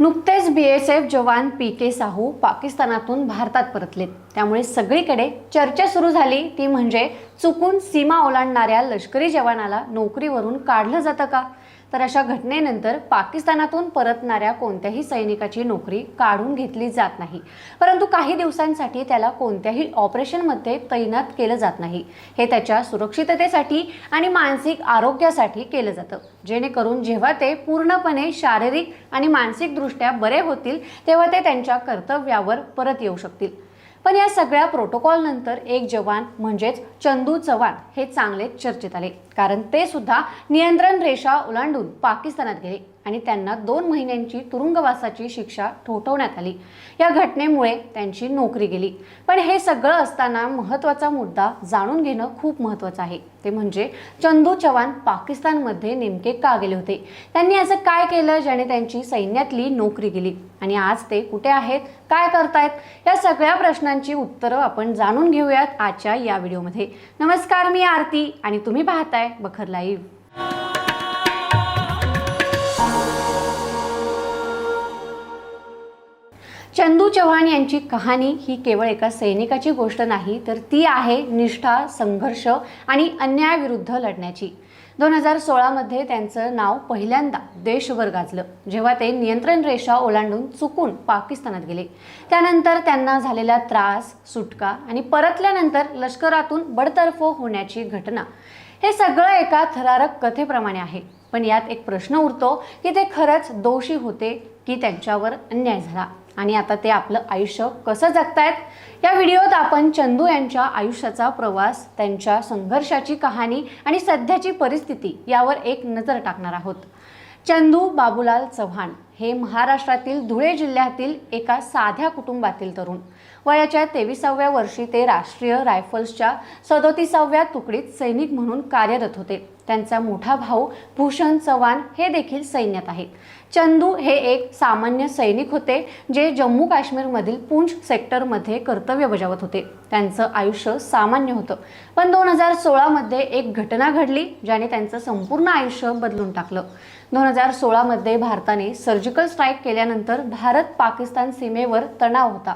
नुकतेच B S F जवान P K Sahu पाकिस्तानातून भारतात परतलेत. त्यामुळे सगळीकडे चर्चा सुरू झाली. ती म्हणजे चुकून सीमा ओलांडणाऱ्या लष्करी जवानाला नोकरीवरून काढलं जातं का? तर अशा घटनेनंतर पाकिस्तानातून परतणाऱ्या कोणत्याही सैनिकाची नोकरी काढून घेतली जात नाही. परंतु काही दिवसांसाठी त्याला कोणत्याही ऑपरेशनमध्ये तैनात केलं जात नाही. हे त्याच्या सुरक्षिततेसाठी आणि मानसिक आरोग्यासाठी केलं जातं. जेणेकरून जेव्हा ते पूर्णपणे शारीरिक आणि मानसिकदृष्ट्या बरे होतील तेव्हा ते त्यांच्या कर्तव्यावर परत येऊ शकतील. पण या सगळ्या प्रोटोकॉलनंतर एक जवान म्हणजेच चंदू चव्हाण हे चांगलेच चर्चेत आले. कारण ते सुद्धा नियंत्रण रेषा ओलांडून पाकिस्तानात गेले. आणि त्यांना दोन महिन्यांची तुरुंगवासाची शिक्षा ठोठवण्यात आली. या घटनेमुळे त्यांची नोकरी गेली. पण हे सगळं असताना महत्त्वाचा मुद्दा जाणून घेणं खूप महत्त्वाचं आहे. ते म्हणजे चंदू चव्हाण पाकिस्तानमध्ये नेमके का गेले होते? त्यांनी असं काय केलं ज्याने त्यांची सैन्यातली नोकरी गेली? आणि आज ते कुठे आहेत? काय करतायत? या सगळ्या प्रश्नांची उत्तरं आपण जाणून घेऊयात आजच्या या व्हिडिओमध्ये. नमस्कार मी आरती आणि तुम्ही पाहताय बखर लाईव्ह. चंदू चव्हाण यांची कहाणी ही केवळ एका सैनिकाची गोष्ट नाही तर ती आहे निष्ठा संघर्ष आणि अन्यायाविरुद्ध लढण्याची. दोन हजार सोळामध्ये त्यांचं नाव पहिल्यांदा देशभर गाजलं जेव्हा ते नियंत्रण रेषा ओलांडून चुकून पाकिस्तानात गेले. त्यानंतर त्यांना झालेला त्रास सुटका आणि परतल्यानंतर लष्करातून बडतर्फ होण्याची घटना. हे सगळं एका थरारक कथेप्रमाणे आहे. पण यात एक प्रश्न उरतो की ते खरंच दोषी होते की त्यांच्यावर अन्याय झाला? आणि आता ते आपलं आयुष्य कसं जगतायत? या व्हिडिओत आपण चंदू यांच्या आयुष्याचा प्रवास त्यांच्या संघर्षाची कहाणी आणि सध्याची परिस्थिती यावर एक नजर टाकणार आहोत. चंदू बाबूलाल चव्हाण हे महाराष्ट्रातील धुळे जिल्ह्यातील एका साध्या कुटुंबातील तरुण. वयाच्या तेविसाव्या वर्षी ते राष्ट्रीय रायफल्सच्या सदोतीसाव्या तुकडीत सैनिक म्हणून कार्यरत होते. त्यांचा मोठा भाऊ भूषण चव्हाण हे देखील सैन्यात आहेत. चंदू हे एक सामान्य सैनिक होते जे जम्मू काश्मीरमधील पूंछ सेक्टरमध्ये कर्तव्य बजावत होते. त्यांचं आयुष्य सामान्य होतं. पण दोन हजार सोळामध्ये एक घटना घडली ज्याने त्यांचं संपूर्ण आयुष्य बदलून टाकलं. दोन हजार सोळामध्ये भारताने सर्जिकल स्ट्राईक केल्यानंतर भारत पाकिस्तान सीमेवर तणाव होता.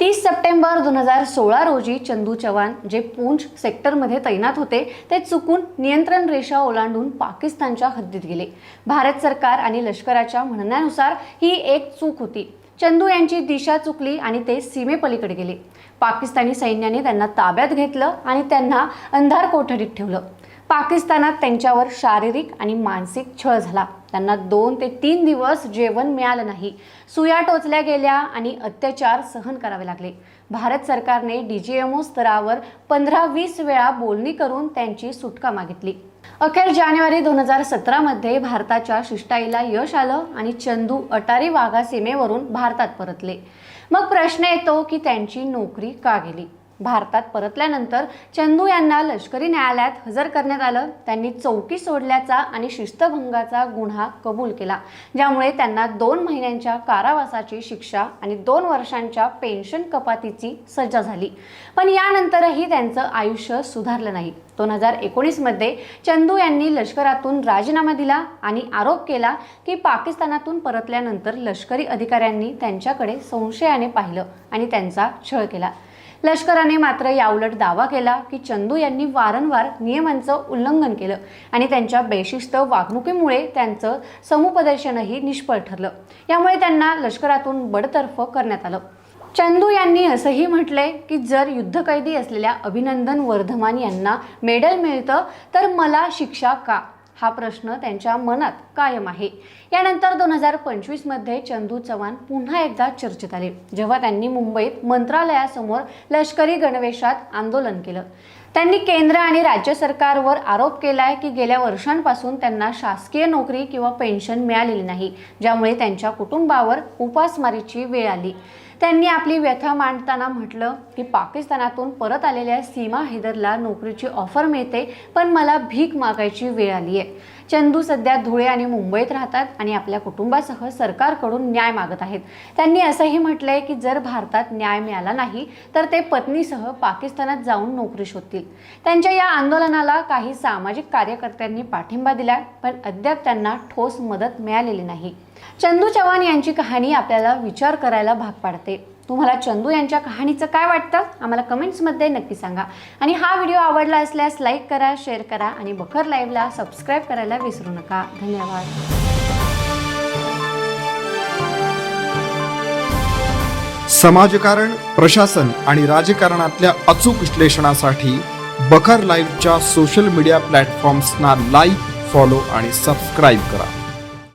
तीस सप्टेंबर दोन हजार सोळा रोजी चंदू चव्हाण जे पूंछ सेक्टरमध्ये तैनात होते ते चुकून नियंत्रण रेषा ओलांडून पाकिस्तानच्या हद्दीत गेले. भारत सरकार आणि लष्कराच्या म्हणण्यानुसार ही एक चूक होती. चंदू यांची दिशा चुकली आणि ते सीमेपलीकडे गेले. पाकिस्तानी सैन्याने त्यांना ताब्यात घेतलं आणि त्यांना अंधार कोठडीत ठेवलं. पाकिस्तानात त्यांच्यावर शारीरिक आणि मानसिक छळ झाला. त्यांना दोन ते तीन दिवस जेवण मिळालं नाही. सुया टोचल्या गेल्या आणि अत्याचार सहन करावे लागले. भारत सरकारने डी जी एम ओ स्तरावर पंधरा वीस वेळा बोलणी करून त्यांची सुटका मागितली. अखेर जानेवारी दोन हजार सतरामध्ये भारताच्या शिष्टाईला यश आलं आणि चंदू अटारी वाघा सीमेवरून भारतात परतले. मग प्रश्न येतो की त्यांची नोकरी का गेली? भारतात परतल्यानंतर चंदू यांना लष्करी न्यायालयात हजर करण्यात आलं. त्यांनी चौकी सोडल्याचा आणि शिस्तभंगाचा गुन्हा कबूल केला ज्यामुळे त्यांना दोन महिन्यांच्या कारावासाची शिक्षा आणि दोन वर्षांच्या पेन्शन कपातीची सज्जा झाली. पण यानंतरही त्यांचं आयुष्य सुधारलं नाही. दोन हजार एकोणीसमध्ये चंदू यांनी लष्करातून राजीनामा दिला आणि आरोप केला की पाकिस्तानातून परतल्यानंतर लष्करी अधिकाऱ्यांनी त्यांच्याकडे संशयाने पाहिलं आणि त्यांचा छळ केला. लष्कराने मात्र याउलट दावा केला की चंदू यांनी वारंवार नियमांचं उल्लंघन केलं आणि त्यांच्या बेशिस्त वागणुकीमुळे त्यांचं समुपदेशनही निष्फळ ठरलं. यामुळे त्यांना लष्करातून बडतर्फ करण्यात आलं. चंदू यांनी असंही म्हटलंय की जर युद्धकैदी असलेल्या अभिनंदन वर्धमान यांना मेडल मिळतं तर मला शिक्षा का? हा प्रश्न त्यांच्या मनात कायम आहे. यानंतर दोन हजार पंचवीसमध्ये चंदू चव्हाण पुन्हा एकदा चर्चेत आले जेव्हा त्यांनी मुंबईत मंत्रालयासमोर लष्करी गणवेशात आंदोलन केलं. त्यांनी केंद्र आणि राज्य सरकारवर आरोप केलाय की गेल्या वर्षांपासून त्यांना शासकीय नोकरी किंवा पेन्शन मिळालेली नाही ज्यामुळे त्यांच्या कुटुंबावर उपासमारीची वेळ आली. त्यांनी आपली व्यथा मांडताना म्हटलं की पाकिस्तानातून परत आलेल्या सीमा हैदरला नोकरीची ऑफर मिळते पण मला भीक मागायची वेळ आली आहे. चंदू सध्या धुळे आणि मुंबईत राहतात आणि आपल्या कुटुंबासह सरकारकडून न्याय मागत आहेत. त्यांनी असंही म्हटलंय की जर भारतात न्याय मिळाला नाही तर ते पत्नीसह पाकिस्तानात जाऊन नोकरी शोधतील. त्यांच्या या आंदोलनाला काही सामाजिक कार्यकर्त्यांनी पाठिंबा दिला पण अद्याप त्यांना ठोस मदत मिळालेली नाही. चंदू चव्हाण यांची कहाणी आपल्याला विचार करायला भाग पाडते. तुम्हाला चंदू यांच्या कहाणीचं काय वाटतं आम्हाला कमेंट्समध्ये नक्की सांगा. आणि हा व्हिडिओ आवडला असल्यास लाईक करा शेअर करा आणि बखर लाईव्हला सबस्क्राईब करायला विसरू नका. धन्यवाद. समाजकारण प्रशासन आणि राजकारणातल्या अचूक विश्लेषणासाठी बखर लाईव्हच्या सोशल मीडिया प्लॅटफॉर्म्सना लाईक फॉलो आणि सबस्क्राईब करा.